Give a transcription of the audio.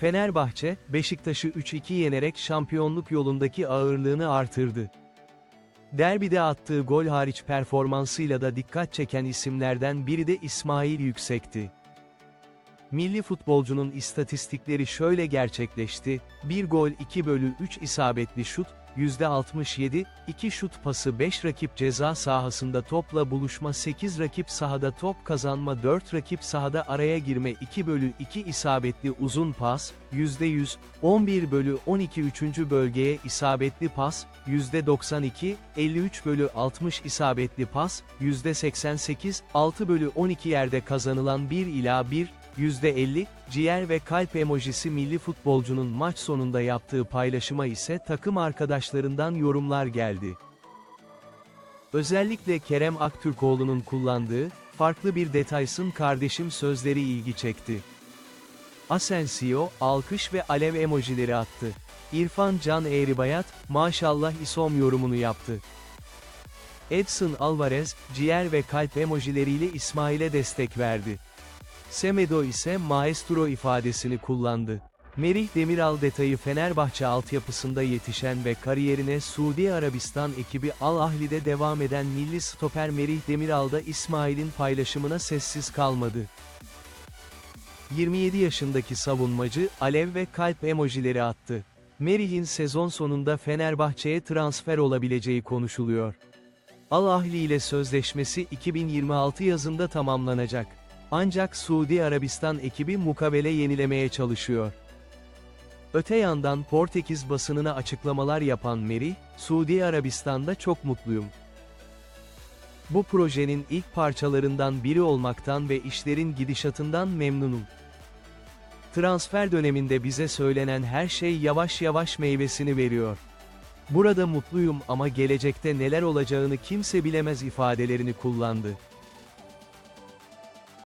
Fenerbahçe, Beşiktaş'ı 3-2 yenerek şampiyonluk yolundaki ağırlığını artırdı. Derbide attığı gol hariç performansıyla da dikkat çeken isimlerden biri de İsmail Yüksek'ti. Milli futbolcunun istatistikleri şöyle gerçekleşti, 1 gol 2 bölü 3 isabetli şut, %67, 2 şut pası 5 rakip ceza sahasında topla buluşma 8 rakip sahada top kazanma 4 rakip sahada araya girme 2 bölü 2 isabetli uzun pas, %100, 11 bölü 12 3. bölgeye isabetli pas, %92, 53 bölü 60 isabetli pas, %88, 6 bölü 12 yerde kazanılan 1 ila 1, %50, ciğer ve kalp emojisi milli futbolcunun maç sonunda yaptığı paylaşıma ise takım arkadaşlarından yorumlar geldi. Özellikle Kerem Aktürkoğlu'nun kullandığı, farklı bir detaysın kardeşim sözleri ilgi çekti. Asensio, alkış ve alev emojileri attı. İrfan Can Eğribayat, maşallah isom yorumunu yaptı. Edson Alvarez, ciğer ve kalp emojileriyle İsmail'e destek verdi. Semedo ise maestro ifadesini kullandı. Merih Demiral detayı Fenerbahçe altyapısında yetişen ve kariyerine Suudi Arabistan ekibi Al Ahli'de devam eden milli stoper Merih Demiral da İsmail'in paylaşımına sessiz kalmadı. 27 yaşındaki savunmacı, alev ve kalp emojileri attı. Merih'in sezon sonunda Fenerbahçe'ye transfer olabileceği konuşuluyor. Al Ahli ile sözleşmesi 2026 yazında tamamlanacak. Ancak Suudi Arabistan ekibi mukabele yenilemeye çalışıyor. Öte yandan Portekiz basınına açıklamalar yapan Merih, Suudi Arabistan'da çok mutluyum. Bu projenin ilk parçalarından biri olmaktan ve işlerin gidişatından memnunum. Transfer döneminde bize söylenen her şey yavaş yavaş meyvesini veriyor. Burada mutluyum ama gelecekte neler olacağını kimse bilemez ifadelerini kullandı.